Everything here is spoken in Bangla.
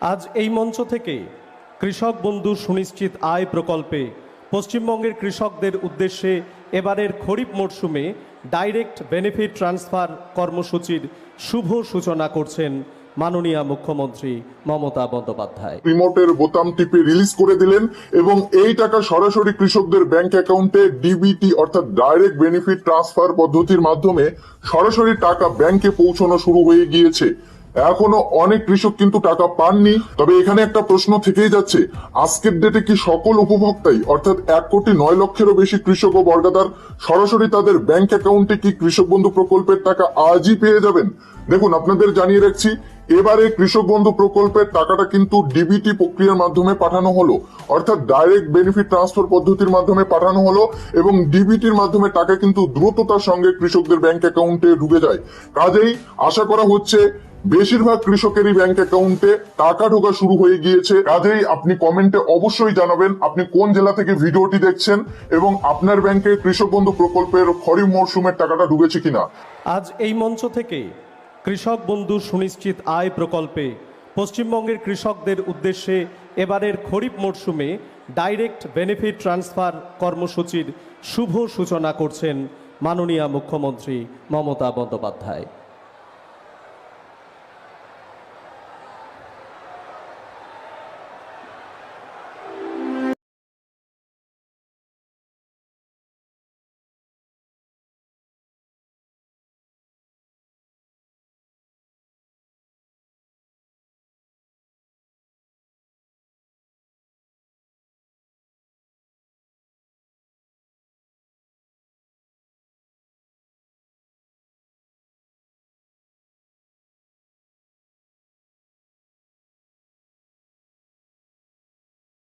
আজ এই মঞ্চ থেকে কৃষক বন্ধু সুনিশ্চিত আয় প্রকল্পে পশ্চিমবঙ্গের কৃষকদের উদ্দেশ্যে এবারের খরিফ মরশুমে ডাইরেক্ট বেনিফিট ট্রান্সফার কর্মসূচির শুভ সূচনা করছেন মাননীয় মুখ্যমন্ত্রী মমতা বন্দ্যোপাধ্যায়। রিমোটের বোতাম টিপে রিলিজ করে দিলেন এবং এই টাকা সরাসরি কৃষকদের ব্যাংক অ্যাকাউন্টে ডিবিটি অর্থাৎ ডাইরেক্ট বেনিফিট ট্রান্সফার পদ্ধতির মাধ্যমে সরাসরি টাকা ব্যাংকে পৌঁছানো শুরু হয়ে গিয়েছে। এখনও অনেক কৃষক কিন্তু টাকা পাননি। তবে এখানে একটা প্রশ্ন থেকেই যাচ্ছে, আজকের ডেটে কি সকল উপভোক্তাই, অর্থাৎ এক কোটি নয় লক্ষেরও বেশি কৃষক ও বর্গাদার সরাসরি তাদের ব্যাংক অ্যাকাউন্টে কি কৃষক বন্ধু প্রকল্পের টাকা আজই পেয়ে যাবেন? দেখুন, আপনাদের জানিয়ে রাখছি, এবারে কৃষক বন্ধু প্রকল্পের টাকাটা কিন্তু ডিবিটি প্রক্রিয়ার মাধ্যমে পাঠানো হলো। অর্থাৎ ডাইরেক্ট বেনিফিট ট্রান্সফার পদ্ধতির মাধ্যমে পাঠানো হলো এবং ডিবিটির মাধ্যমে টাকা কিন্তু দ্রুততার সঙ্গে কৃষকদের ব্যাংক অ্যাকাউন্টে ঢুকে যায়। কাজেই আশা করা হচ্ছে বেশিরভাগ কৃষকেরই ব্যাংক অ্যাকাউন্টে টাকা ঢোকা শুরু হয়ে গিয়েছে। কাজেই আপনি কমেন্টে অবশ্যই জানাবেন আপনি কোন জেলা থেকে ভিডিওটি দেখছেন এবং আপনার ব্যাংকে কৃষক বন্ধু প্রকল্পের খরিফ মরশুমের টাকাটা ঢুকেছে কিনা। আজ এই মঞ্চ থেকে কৃষক বন্ধু সুনিশ্চিত আয় প্রকল্পে পশ্চিমবঙ্গের কৃষকদের উদ্দেশ্যে এবারের খরিফ মরশুমে ডাইরেক্ট বেনিফিট ট্রান্সফার কর্মসূচির শুভ সূচনা করছেন মাননীয় মুখ্যমন্ত্রী মমতা বন্দ্যোপাধ্যায়।